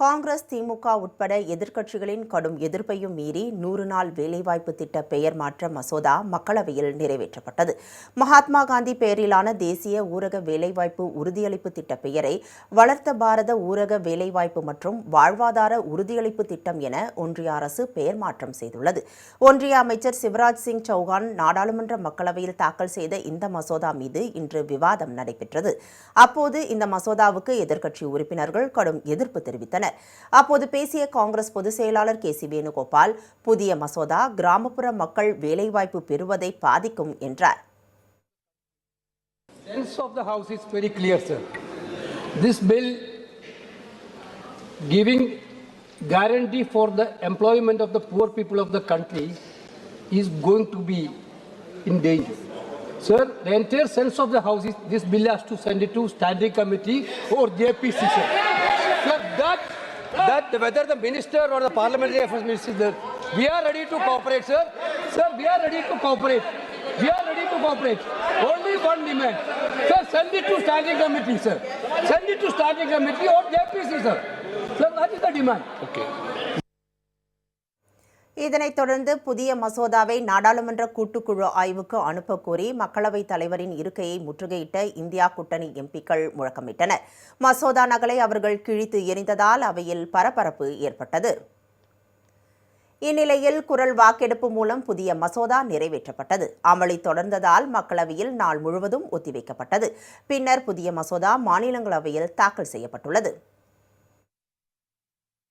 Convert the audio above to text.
காங்கிரஸ் திமுக உட்பட எதிர்க்கட்சிகளின் கடும் எதிர்ப்பையும் மீறி நூறு நாள் வேலைவாய்ப்பு திட்ட பெயர் மாற்ற மசோதா மக்களவையில் நிறைவேற்றப்பட்டது. மகாத்மா காந்தி பெயரிலான தேசிய ஊரக வேலைவாய்ப்பு உறுதியளிப்பு திட்ட பெயரை வளர்த்த பாரத ஊரக வேலைவாய்ப்பு மற்றும் வாழ்வாதார உறுதியளிப்பு திட்டம் என ஒன்றிய அரசு பெயர் மாற்றம் செய்துள்ளது. ஒன்றிய அமைச்சர் சிவராஜ் சிங் சௌகான் நாடாளுமன்ற மக்களவையில் தாக்கல் செய்த இந்த மசோதா மீது இன்று விவாதம் நடைபெற்றது. அப்போது இந்த மசோதாவுக்கு எதிர்க்கட்சி உறுப்பினர்கள் கடும் எதிர்ப்பு தெரிவித்தனர். அப்போது பேசிய காங்கிரஸ் பொதுச் செயலாளர் கே சி வேணுகோபால் புதிய மசோதா கிராமப்புற மக்கள் வேலைவாய்ப்பு பெறுவதை பாதிக்கும் என்றார் sense of the house is very clear, sir. This bill giving guarantee for the employment of the poor people of the country is going to be in danger. Sir, the entire sense of the house is this bill has to send it to standing committee or JPC, sir. Sir, that, whether the minister or the parliamentary affairs minister, is there, we are ready to cooperate, sir. Sir, we are ready to cooperate. We are ready to cooperate. Only one demand. Sir, send it to standing committee, sir. Send it to standing committee or JPC, sir. Sir, that is the demand. Okay. இதனைத் தொடர்ந்து புதிய மசோதாவை நாடாளுமன்ற கூட்டுக்குழு ஆய்வுக்கு அனுப்பக்கோரி மக்களவைத் தலைவரின் இருக்கையை முற்றுகையிட்ட இந்தியா கூட்டணி எம்பிக்கள் முழக்கமிட்டனர். மசோதா நகலை அவர்கள் கிழித்து எறிந்ததால் அவையில் பரபரப்பு ஏற்பட்டது. இந்நிலையில் குரல் வாக்கெடுப்பு மூலம் புதிய மசோதா நிறைவேற்றப்பட்டது. அமளி தொடர்ந்ததால் மக்களவையில் நாள் முழுவதும் ஒத்திவைக்கப்பட்டது. பின்னர் புதிய மசோதா மாநிலங்களவையில் தாக்கல் செய்யப்பட்டுள்ளது.